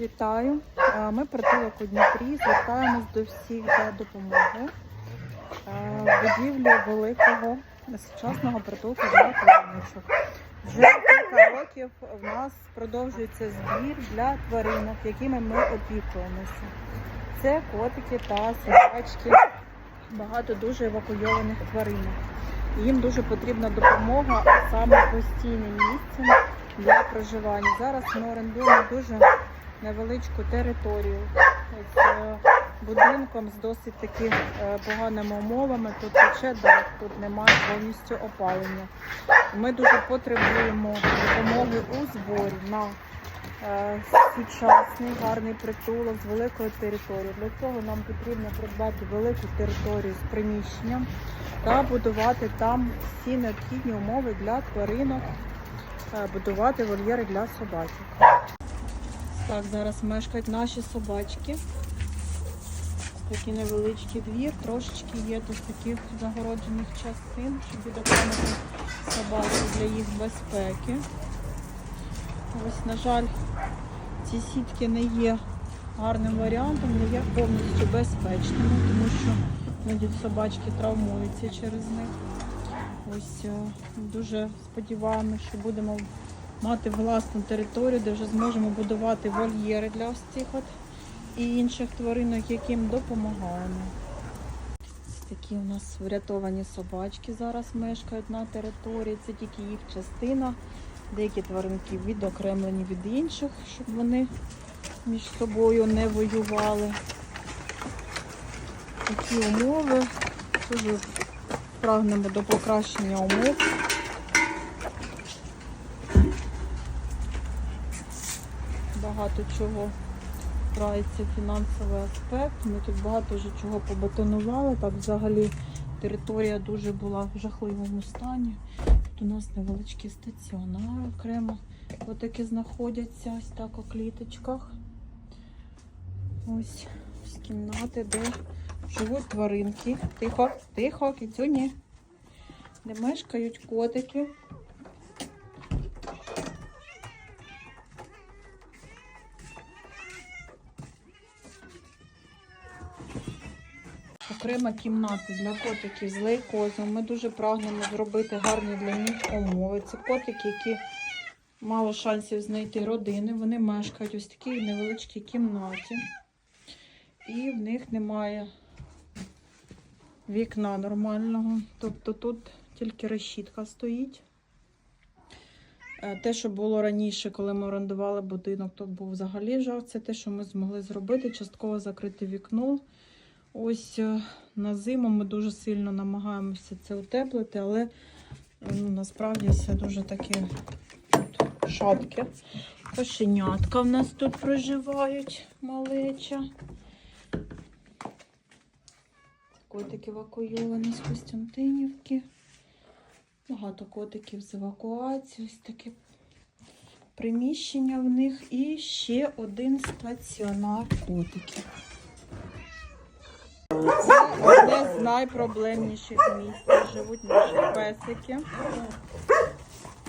Вітаю. Ми притулок у Дніпрі. Звертаємось до всіх за допомогою в будівлі великого сучасного притулку для твариночок. Вже кілька років в нас продовжується збір для тваринок, якими ми опікуємося. Це котики та собачки, багато дуже евакуйованих тваринок. Їм дуже потрібна допомога, саме постійне місце для проживання. Зараз ми орендуємо дуже невеличку територію з е, будинком з досить таки е, поганими умовами. Тут тече дах, тут немає повністю опалення. Ми дуже потребуємо допомоги у зборі на е, сучасний гарний притулок з великою територією. Для цього нам потрібно придбати велику територію з приміщенням та будувати там всі необхідні умови для тваринок, будувати вольєри для собачок. Так, зараз мешкають наші собачки. Такий невеличкий двір, трошечки є тут таких загороджених частин, щоб відокремити собаки для їх безпеки. Ось, на жаль, ці сітки не є гарним варіантом, не є повністю безпечними, тому що іноді собачки травмуються через них. Ось е, дуже сподіваємося, що будемо мати власну територію, де вже зможемо будувати вольєри для ось цих от і інших тваринок, яким допомагаємо. Такі у нас врятовані собачки зараз мешкають на території. Це тільки їх частина. Деякі тваринки відокремлені від інших, щоб вони між собою не воювали. Такі умови. Дуже прагнемо до покращення умов. Багато чого вкрається фінансовий аспект. Ми тут багато вже чого побетонували. Так взагалі територія дуже була в жахливому стані. Тут у нас невеличкі стаціонари окремо. Отакі знаходяться ось так у кліточках. Ось ось кімнати, де живуть тваринки. Тихо, тихо, кіцюні. Де мешкають котики. Окрема кімната для котиків з лейкозом. Ми дуже прагнемо зробити гарні для них умови. Це котики, які мало шансів знайти родини. Вони мешкають ось в такій невеличкій кімнаті. І в них немає вікна нормального. Тобто тут тільки решітка стоїть. Е, Те, що було раніше, коли ми орендували будинок, тут був взагалі жах. Це те, що ми змогли зробити, частково закрити вікно. Ось е, на зиму ми дуже сильно намагаємося це утеплити, але е, ну, насправді все дуже таке тут. Кошенятка в нас тут проживають малеча. Котик евакуйований з Костянтинівки. Багато котиків з евакуації. Ось таке приміщення в них. І ще один стаціонар котиків. Це одне з найпроблемніших місць. де Живуть наші песики.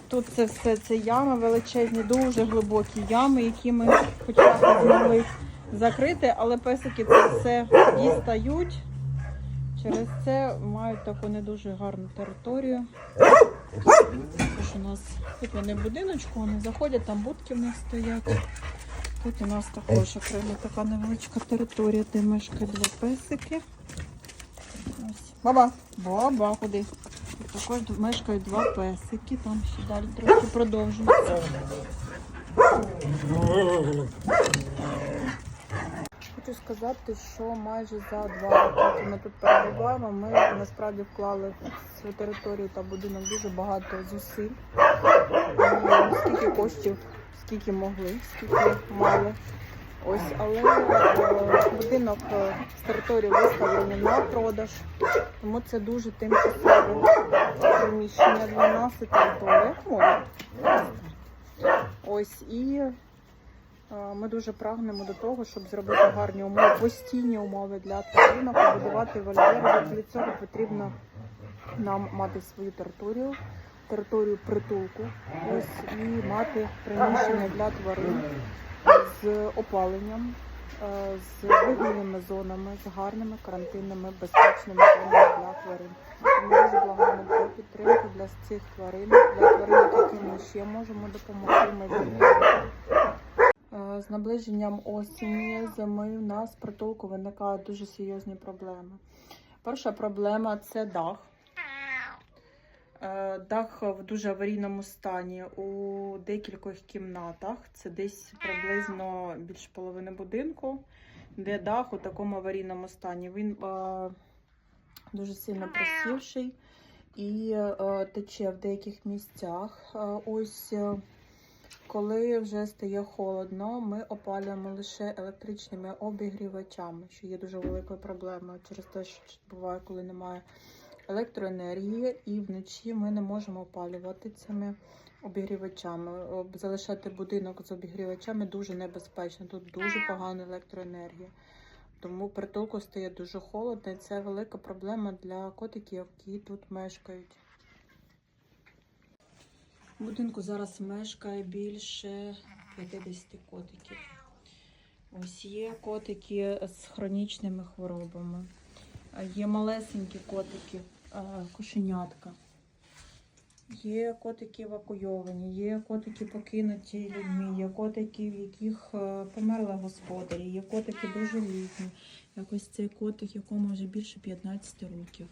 Тут це все це ями величезні, дуже глибокі ями, які ми хоча б змогли закрити, але песики це все дістають. Через це мають таку не дуже гарну територію. Тож у нас тут вони будиночку, вони заходять, там будки в них стоять. Тут у нас також окрема така невеличка територія, де мешкають два песики. Ось. Баба, баба, куди? Тут також мешкають два песики, там ще далі трохи продовжується. Хочу сказати, що майже за два роки, ми тут перебуваємо, ми насправді вклали в цю територію та будинок дуже багато зусиль. І скільки коштів, скільки могли, скільки мали. Ось, але е, будинок е, з території виставлений на продаж, тому це дуже тимчасове приміщення для нас і територія. Ось і ми дуже прагнемо до того, щоб зробити гарні умови, постійні умови для тваринок, побудувати вольєри. Для цього потрібно нам мати свою територію, територію притулку, ось і мати приміщення для тварин. з опаленням, е, з вигільними зонами, з гарними карантинними безпечними зонами для тварин. Ми дуже благаємо про підтримку для цих тварин, для тварин, яким ми ще можемо допомогти. Ми З наближенням осені, зими в нас притулку виникають дуже серйозні проблеми. Перша проблема це дах. Е, Дах в дуже аварійному стані у декількох кімнатах. Це десь приблизно більше половини будинку, де дах у такому аварійному стані. Він е, дуже сильно просівший і е, тече в деяких місцях. Е, ось е, коли вже стає холодно, ми опалюємо лише електричними обігрівачами, що є дуже великою проблемою через те, що буває, коли немає електроенергії, і вночі ми не можемо опалювати цими обігрівачами. Залишати будинок з обігрівачами дуже небезпечно. Тут дуже погана електроенергія. Тому притулку стає дуже холодно, і це велика проблема для котиків, які тут мешкають. В будинку зараз мешкає більше 50 котиків. Ось є котики з хронічними хворобами. Є малесенькі котики, кошенятка. Є котики евакуйовані, є котики покинуті людьми, є котики, в яких е, померли господарі, є котики дуже літні. Якось цей котик, якому вже більше 15 років.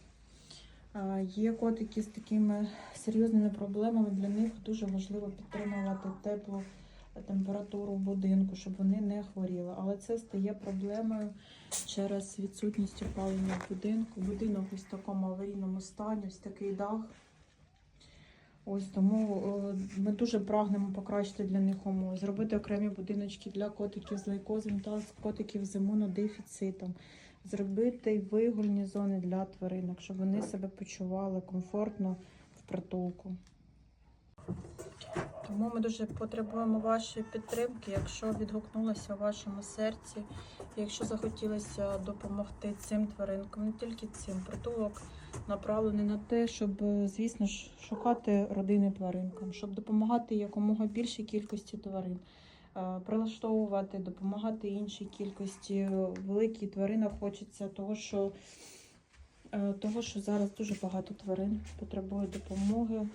Є котики з такими серйозними проблемами. Для них дуже важливо підтримувати теплу температуру в будинку, щоб вони не хворіли. Але це стає проблемою через відсутність опалення в будинку. Будинок ось в такому аварійному стані, ось такий дах. Ось тому е, ми дуже прагнемо покращити для них умови, зробити окремі будиночки для котиків з лейкозом та котиків з імунодефіцитом, зробити вигульні зони для тваринок, щоб вони себе почували комфортно в притулку. Тому ми дуже потребуємо вашої підтримки, якщо відгукнулося у вашому серці, якщо захотілося допомогти цим тваринкам, не тільки цим притулок направлений на те, щоб, звісно ж, шукати родини тваринкам, щоб допомагати якомога більшій кількості тварин, прилаштовувати, допомагати іншій кількості. Великій тваринам хочеться того, що, е, того, що зараз дуже багато тварин потребує допомоги.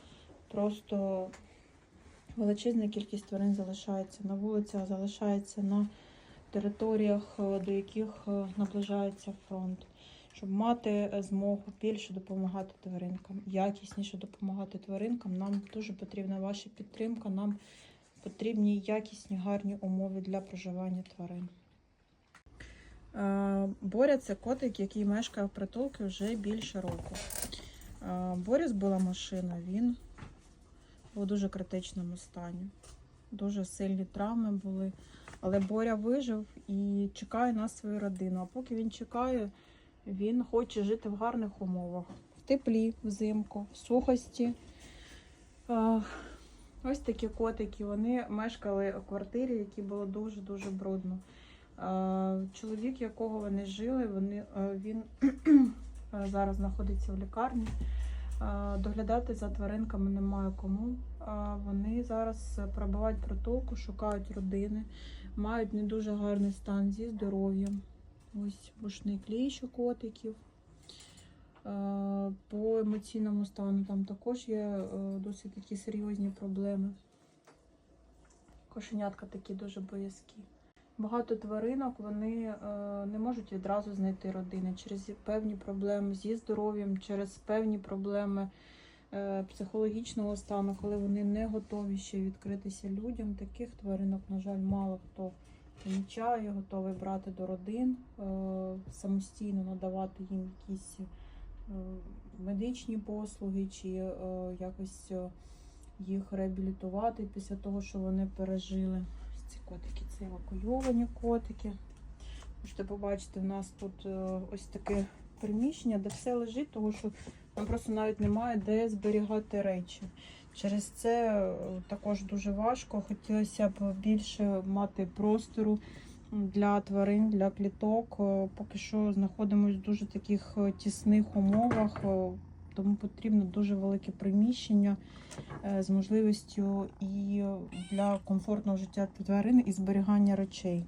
Просто величезна кількість тварин залишається на вулицях, залишається на територіях, е, до яких е, наближається фронт щоб мати е, змогу більше допомагати тваринкам, якісніше допомагати тваринкам. Нам дуже потрібна ваша підтримка. Нам потрібні якісні гарні умови для проживання тварин. Боря це котик, який мешкає в притулку вже більше року. Боря збила машина, він був у дуже критичному стані. Дуже сильні травми були. Але Боря вижив і чекає на свою родину. А поки він чекає, він хоче жити в гарних умовах, в теплі, взимку, в сухості. Ось такі котики. Вони мешкали у квартирі, які було дуже-дуже брудно. Чоловік, якого вони жили, вони, він зараз знаходиться в лікарні. Доглядати за тваринками немає кому. Вони зараз перебувають в притулку, шукають родини, мають не дуже гарний стан зі здоров'ям. Ось бушний кліщ у котиків. Е, По емоційному стану там також є е, досить такі серйозні проблеми. Кошенятка такі дуже боязкі. Багато тваринок вони е, не можуть відразу знайти родини через певні проблеми зі здоров'ям, через певні проблеми психологічного стану, коли вони не готові ще відкритися людям. Таких тваринок, на жаль, мало хто помічає, готовий брати до родин, самостійно надавати їм якісь медичні послуги чи е, якось е, їх реабілітувати після того, що вони пережили. Ось Ці котики це евакуйовані котики. Можете побачити, в нас тут е, ось таке приміщення, де все лежить, тому що там просто навіть немає де зберігати речі. Через це е, також дуже важко. Хотілося б більше мати простору для тварин, для кліток. Е, Поки що знаходимося в дуже таких е, тісних умовах. Е, тому потрібно дуже велике приміщення з можливістю і для комфортного життя тварин і зберігання речей.